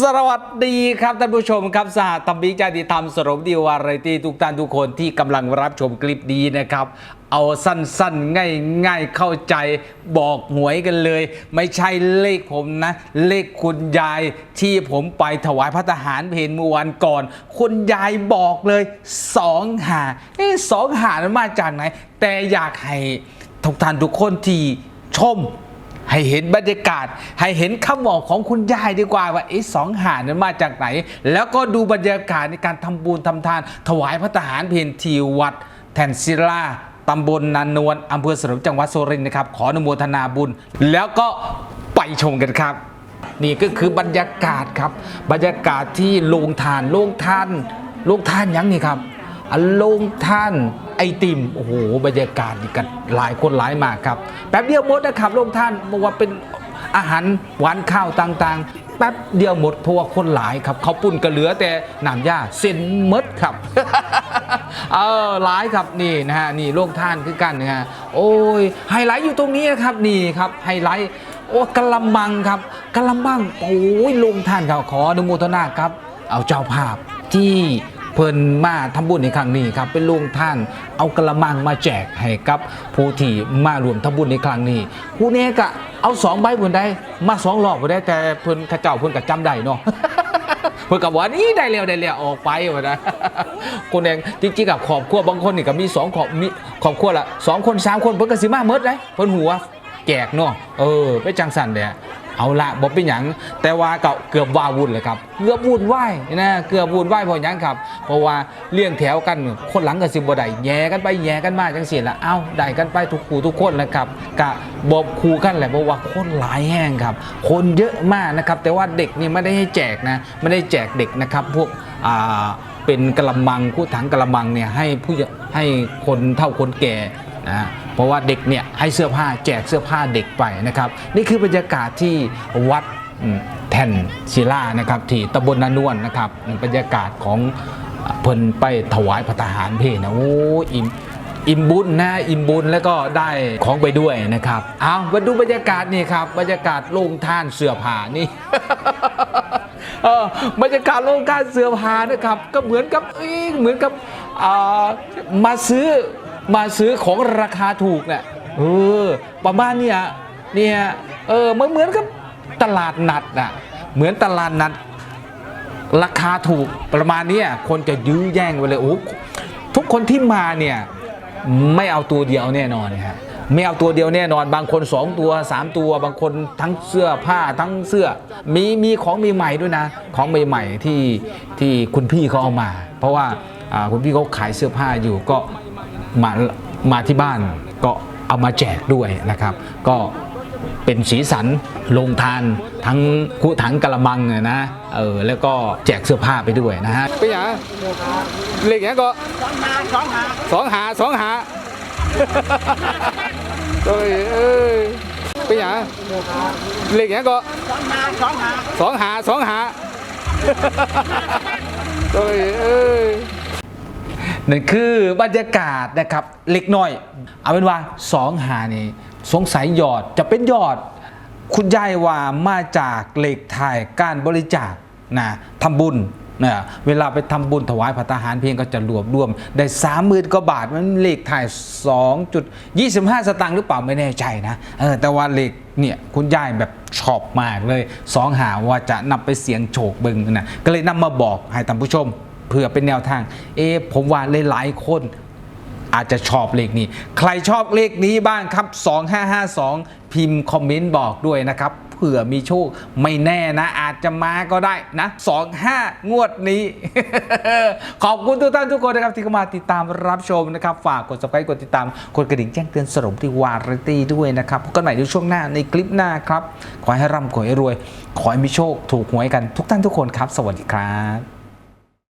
สวัสดีครับท่านผู้ชมครับสหธรรมิกจาติธรรมสรมดีวาไรตี้ทุกท่านทุกคนที่กำลังรับชมคลิปนี้นะครับ เอาสั้นๆ ง่ายๆ เข้าใจบอกหวยกันเลย ไม่ใช่เลขผมนะ เลขคุณยายที่ผมไปถวายพระทหารเพนเมื่อวันก่อน คุณยายบอกเลยสองหาเอ๊สองหามันมาจากไหน แต่อยากให้ทุกท่านทุกคนที่ชม ให้เห็นบรรยากาศ ให้เห็นคำบอกของคุณยายดีกว่าว่าไอ้สองหานั้นมาจากไหน แล้วก็ดูบรรยากาศในการทำบุญทำทาน ถวายพระทหารเพนทีวัด แทนซิลาตำบลนานวลอำเภอสรมจังหวัดสุรินทร์นะครับ ขออนุโมทนาบุญ แล้วก็ไปชมกันครับนี่ก็คือบรรยากาศครับ บรรยากาศที่โรงทานโรงทานโรงทานยังนี่ครับ อโลงท่านไอติมโอ้โหบรรยากาศกันหลายคนหลายมากครับ แป๊บเดียวหมดนะครับลงท่านบอกว่าเป็นอาหารหวานข้าวต่างๆ แป๊บเดียวหมดเพราะว่าคนหลายครับ เขาปุ่นก็เหลือแต่น้ำยาเส้นมดครับเออหลายครับนี่นะฮะนี่โลงท่านคือกันนะฮะโอ้ยไฮไลท์อยู่ตรงนี้นะครับนี่ครับไฮไลท์โอ้กะละมังครับกะละมังโอ้ยลงท่านครับขออนุโมทนาครับ เอาเจ้าภาพที่ เพิ่นมาทำบุญในครั้งนี้ครับเป็นลุงท่านเอากระมังมาแจกให้กับผู้ที่มารวมทำบุญในครั้งนี้ผู้นี้ก็เอาสองใบบนได้มาสองรอบบนได้แต่เพิ่นข้าเจ้าเพิ่นก็จำได้เนาะเพิ่นกับว่านี่ได้แล้วได้แล้วออกไปวะนะคนเองจริงๆกับครอบครัวบางคนนี่ก็มีสองครอบมีครอบครัวละสองคนสามคนเพิ่นก็สิมาเมดเลยเพิ่นหัวแจกเนาะเออไปจังสันเด้ เอาละบอกเป็นหยังแต่ว่าก็เกือบว่าวุ่นเลยครับเกือบวุ่นไหวนะเกือบวุ่นไหวพราะหยังครับ เพราะว่าเลี้ยงแถวกันคนหลังก็สิบ่ได้แย่กันไปแย่กันมาจังซี่ละเอ้าได้กันไปทุกคู่ทุกคนนะครับกะบอกคู่กันแหละเพราะว่าคนหลายแห้งครับ คนเยอะมากนะครับ แต่ว่าเด็กนี่ไม่ได้ให้แจกนะไม่ได้แจกเด็กนะครับพวกอ่าเป็นกระมังคู่ถังกระมังเนี่ยให้ผู้ให้คนเท่าคนแก่นะ เพราะว่าเด็กเนี่ยให้เสื้อผ้าแจกเสื้อผ้าเด็กไปนะครับ นี่คือบรรยากาศที่วัดแทนศิลานะครับที่ตำบลนานวลนะครับบรรยากาศของเพิ่นไปถวายพระทหารเพนะโอ้อิ่มอิ่มบุญนะอิ่มบุญแล้วก็ได้ของไปด้วยนะครับเอามาดูบรรยากาศนี่ครับ บรรยากาศโรงท่านเสื้อผ้านี่บรรยากาศโรงท่านเสื้อผ้านะครับ ก็เหมือนกับเหมือนกับมาซื้อ มาซื้อของราคาถูกเนี่ยเออประมาณเนี้ยเนี่ยเออมันเหมือนกับตลาดนัดอะเหมือนตลาดนัด ราคาถูกประมาณเนี้ยคนจะยื้อแย่งไปเลยโอ้ทุกคนที่มาเนี่ยไม่เอาตัวเดียวแน่นอนนะฮะไม่เอาตัวเดียวแน่นอน บางคน 2 ตัว 3 ตัว บางคนทั้งเสื้อผ้าทั้งเสื้อ มีมีของใหม่ๆด้วยนะ ของใหม่ๆที่ที่คุณพี่เขาเอามา เพราะว่าอ่าคุณพี่เขาขายเสื้อผ้าอยู่ก็ มามาที่บ้านก็เอามาแจกด้วยนะครับ ก็เป็นสีสันลงทานทั้งคุถังกระมังเนี่ยนะเออแล้วก็แจกเสื้อผ้าไปด้วยนะฮะเป็นหยังเลขหยังก็สองหาสองหาสองหาสองหาโอ้ยเอ้ยเป็นหยังเลขหยังก็สองหาสองหาสองหาสองหาโอ้ยเอ้ย นั่นคือบรรยากาศนะครับเล็กน้อย เอาเป็นว่าสองหานี่สงสัยยอดจะเป็นยอด คุณยายว่ามาจากเหล็กไทยการบริจาคนะทำบุญนะเวลาไปทำบุญถวายพระทหารเพียงก็จะรวบรวม ได้สามหมื่นกว่าบาท มันเลขไทย2.25 สตางค์หรือเปล่าไม่แน่ใจนะเออแต่ว่าเลขเนี่ยคุณยายแบบชอบมากเลยสองหาว่าจะนำไปเสียงโฉกบิงนะก็เลยนำมาบอกให้ท่านผู้ชม เพื่อเป็นแนวทาง เอะผมว่าหลายๆคนอาจจะชอบเลขนี้ ใครชอบเลขนี้บ้างครับ 2552 พิมพ์คอมเมนต์บอกด้วยนะครับเผื่อมีโชคไม่แน่นะ อาจจะมาก็ได้นะ 25 งวดนี้ ขอบคุณทุกท่านทุกคนนะครับที่เข้ามาติดตามรับชมนะครับ ฝากกด subscribe กดติดตาม กดกระดิ่งแจ้งเตือนสรุปที่วาไรตี้ด้วยนะครับพบกันใหม่ในช่วงหน้าในคลิปหน้าครับ ขอให้ร่ำขอให้รวย ขอให้มีโชคถูกหวยกันทุกท่านทุกคนครับ สวัสดีครับ